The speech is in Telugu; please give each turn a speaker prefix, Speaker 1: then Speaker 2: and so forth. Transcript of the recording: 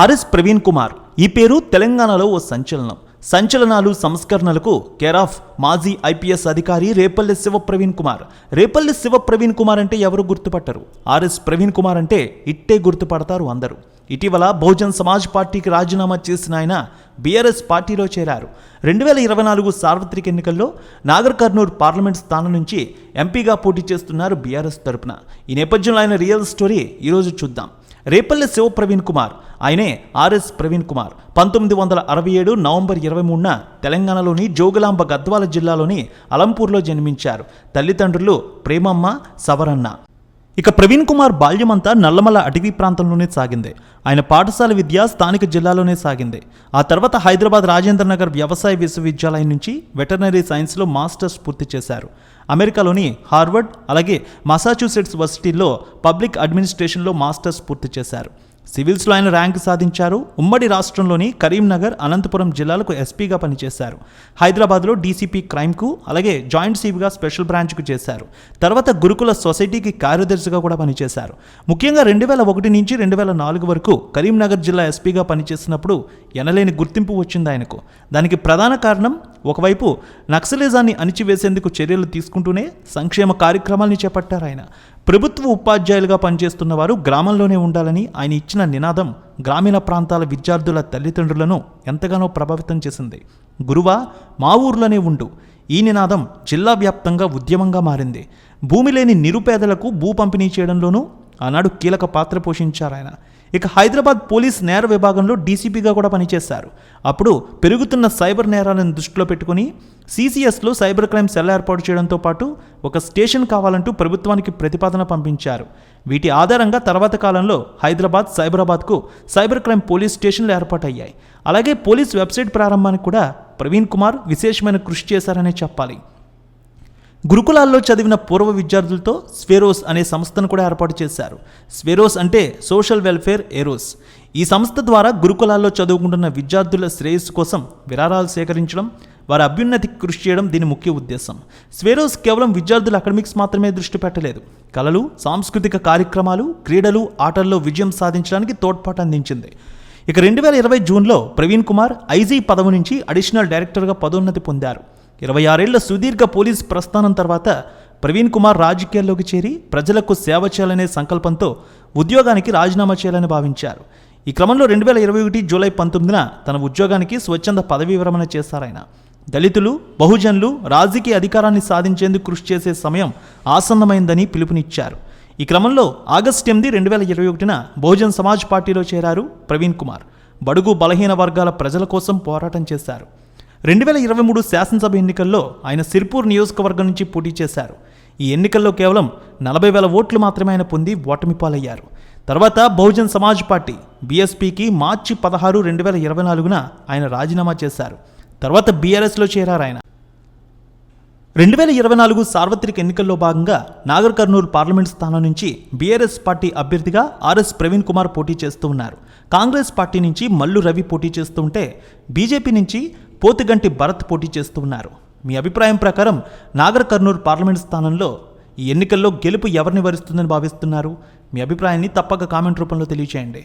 Speaker 1: ఆర్ఎస్ ప్రవీణ్ కుమార్. ఈ పేరు తెలంగాణలో ఓ సంచలనం. సంచలనాలు సంస్కరణలకు కేర్ ఆఫ్ మాజీ ఐపీఎస్ అధికారి రేపల్లె శివప్రవీణ్ కుమార్. రేపల్లి శివప్రవీణ్ కుమార్ అంటే ఎవరు గుర్తుపట్టరు? ఆర్ఎస్ ప్రవీణ్ కుమార్ అంటే ఇట్టే గుర్తుపడతారు అందరూ. ఇటీవల బహుజన్ సమాజ్ పార్టీకి రాజీనామా చేసిన ఆయన బీఆర్ఎస్ పార్టీలో చేరారు. రెండు వేల ఇరవై నాలుగు సార్వత్రిక ఎన్నికల్లో నాగర్ కర్నూలు పార్లమెంట్ స్థానం నుంచి ఎంపీగా పోటీ చేస్తున్నారు బీఆర్ఎస్ తరపున. ఈ నేపథ్యంలో ఆయన రియల్ స్టోరీ ఈరోజు చూద్దాం. రేపల్లె శివప్రవీణ్ కుమార్ ఆయనే ఆర్ఎస్ ప్రవీణ్ కుమార్. పంతొమ్మిది వందల అరవై ఏడు నవంబర్ ఇరవై మూడున తెలంగాణలోని జోగులాంబ గద్వాల జిల్లాలోని అలంపూర్లో జన్మించారు. తల్లిదండ్రులు ప్రేమమ్మ సవరన్న. ఇక ప్రవీణ్ కుమార్ బాల్యమంతా నల్లమల అటవీ ప్రాంతంలోనే సాగింది. ఆయన పాఠశాల విద్య స్థానిక జిల్లాలోనే సాగింది. ఆ తర్వాత హైదరాబాద్ రాజేంద్ర నగర్ వ్యవసాయ విశ్వవిద్యాలయం నుంచి వెటర్నరీ సైన్స్లో మాస్టర్స్ పూర్తి చేశారు. అమెరికాలోని హార్వర్డ్ అలాగే మసాచ్యూసెట్స్ వర్సిటీలో పబ్లిక్ అడ్మినిస్ట్రేషన్లో మాస్టర్స్ పూర్తి చేశారు. సివిల్స్లో ఆయన ర్యాంక్ సాధించారు. ఉమ్మడి రాష్ట్రంలోని కరీంనగర్ అనంతపురం జిల్లాలకు ఎస్పీగా పనిచేశారు. హైదరాబాద్లో డీసీపీ క్రైమ్కు అలాగే జాయింట్ సీపీగా స్పెషల్ బ్రాంచ్కు చేశారు. తర్వాత గురుకుల సొసైటీకి కార్యదర్శిగా కూడా పనిచేశారు. ముఖ్యంగా రెండు వేల ఒకటి నుంచి రెండు వేల నాలుగు వరకు కరీంనగర్ జిల్లా ఎస్పీగా పనిచేసినప్పుడు ఎనలేని గుర్తింపు వచ్చింది ఆయనకు. దానికి ప్రధాన కారణం ఒకవైపు నక్సలిజాన్ని అణిచివేసేందుకు చర్యలు తీసుకుంటూనే సంక్షేమ కార్యక్రమాల్ని చేపట్టారు ఆయన. ప్రభుత్వ ఉపాధ్యాయులుగా పనిచేస్తున్న వారు గ్రామంలోనే ఉండాలని ఆయన ఇచ్చిన నినాదం గ్రామీణ ప్రాంతాల విద్యార్థుల తల్లిదండ్రులను ఎంతగానో ప్రభావితం చేసింది. గురువా మా ఊర్లోనే ఉండు. ఈ నినాదం జిల్లా వ్యాప్తంగా ఉద్యమంగా మారింది. భూమి లేని నిరుపేదలకు భూ పంపిణీ చేయడంలోనూ ఆనాడు కీలక పాత్ర పోషించారు ఆయన ఇక హైదరాబాద్ పోలీస్ నేర విభాగంలో డీసీపీగా కూడా పనిచేశారు. అప్పుడు పెరుగుతున్న సైబర్ నేరాలను దృష్టిలో పెట్టుకుని సీసీఎస్లో సైబర్ క్రైమ్ సెల్ ఏర్పాటు చేయడంతో పాటు ఒక స్టేషన్ కావాలంటూ ప్రభుత్వానికి ప్రతిపాదన పంపించారు. వీటి ఆధారంగా తర్వాత కాలంలో హైదరాబాద్ సైబరాబాద్కు సైబర్ క్రైమ్ పోలీస్ స్టేషన్లు ఏర్పాటయ్యాయి. అలాగే పోలీస్ వెబ్సైట్ ప్రారంభానికి కూడా ప్రవీణ్ కుమార్ విశేషమైన కృషి చేశారనే చెప్పాలి. గురుకులాల్లో చదివిన పూర్వ విద్యార్థులతో స్వేరోస్ అనే సంస్థను కూడా ఏర్పాటు చేశారు. స్వేరోస్ అంటే సోషల్ వెల్ఫేర్ ఏరోస్. ఈ సంస్థ ద్వారా గురుకులాల్లో చదువుకుంటున్న విద్యార్థుల శ్రేయస్సు కోసం విరాళాలు సేకరించడం వారి అభ్యున్నతికి కృషి చేయడం దీని ముఖ్య ఉద్దేశం. స్వేరోస్ కేవలం విద్యార్థుల అకాడమిక్స్ మాత్రమే దృష్టి పెట్టలేదు. కళలు సాంస్కృతిక కార్యక్రమాలు క్రీడలు ఆటల్లో విజయం సాధించడానికి తోడ్పాటు అందించింది. ఇక రెండు వేల ఇరవై జూన్లో ప్రవీణ్ కుమార్ ఐజీ పదవి నుంచి అడిషనల్ డైరెక్టర్గా పదోన్నతి పొందారు. ఇరవై ఆరేళ్ళ సుదీర్ఘ పోలీస్ ప్రస్థానం తర్వాత ప్రవీణ్ కుమార్ రాజకీయాల్లోకి చేరి ప్రజలకు సేవ చేయాలనే సంకల్పంతో ఉద్యోగానికి రాజీనామా చేయాలని భావించారు. ఈ క్రమంలో రెండు వేల ఇరవై ఒకటి జూలై పంతొమ్మిదిన తన ఉద్యోగానికి స్వచ్ఛంద పదవీ విరమణ చేశారాయన దళితులు బహుజనులు రాజకీయ అధికారాన్ని సాధించేందుకు కృషి చేసే సమయం ఆసన్నమైందని పిలుపునిచ్చారు. ఈ క్రమంలో ఆగస్టు ఎనిమిది రెండు వేల ఇరవై ఒకటిన బహుజన్ సమాజ్ పార్టీలో చేరారు ప్రవీణ్ కుమార్. బడుగు బలహీన వర్గాల ప్రజల కోసం పోరాటం చేశారు. రెండు వేల ఇరవై మూడు శాసనసభ ఎన్నికల్లో ఆయన సిర్పూర్ నియోజకవర్గం నుంచి పోటీ చేశారు. ఈ ఎన్నికల్లో కేవలం నలభై వేల ఓట్లు మాత్రమే ఆయన పొంది ఓటమి పాలయ్యారు. తర్వాత బహుజన్ సమాజ్ పార్టీ బీఎస్పీకి మార్చి పదహారు రెండు వేల ఇరవై నాలుగున ఆయన రాజీనామా చేశారు. తర్వాత బీఆర్ఎస్లో చేరారు ఆయన. రెండు వేల ఇరవై నాలుగు సార్వత్రిక ఎన్నికల్లో భాగంగా నాగర్ కర్నూలు పార్లమెంట్ స్థానం నుంచి బీఆర్ఎస్ పార్టీ అభ్యర్థిగా ఆర్ఎస్ ప్రవీణ్ కుమార్ పోటీ చేస్తూ ఉన్నారు. కాంగ్రెస్ పార్టీ నుంచి మల్లు రవి పోటీ చేస్తుంటే బీజేపీ నుంచి పోతిగంటి భరత్ పోటీ చేస్తున్నారు. మీ అభిప్రాయం ప్రకారం నాగర్ కర్నూలు పార్లమెంట్ స్థానంలో ఈ ఎన్నికల్లో గెలుపు ఎవరిని వరిస్తుందని భావిస్తున్నారు? మీ అభిప్రాయాన్ని తప్పక కామెంట్ రూపంలో తెలియచేయండి.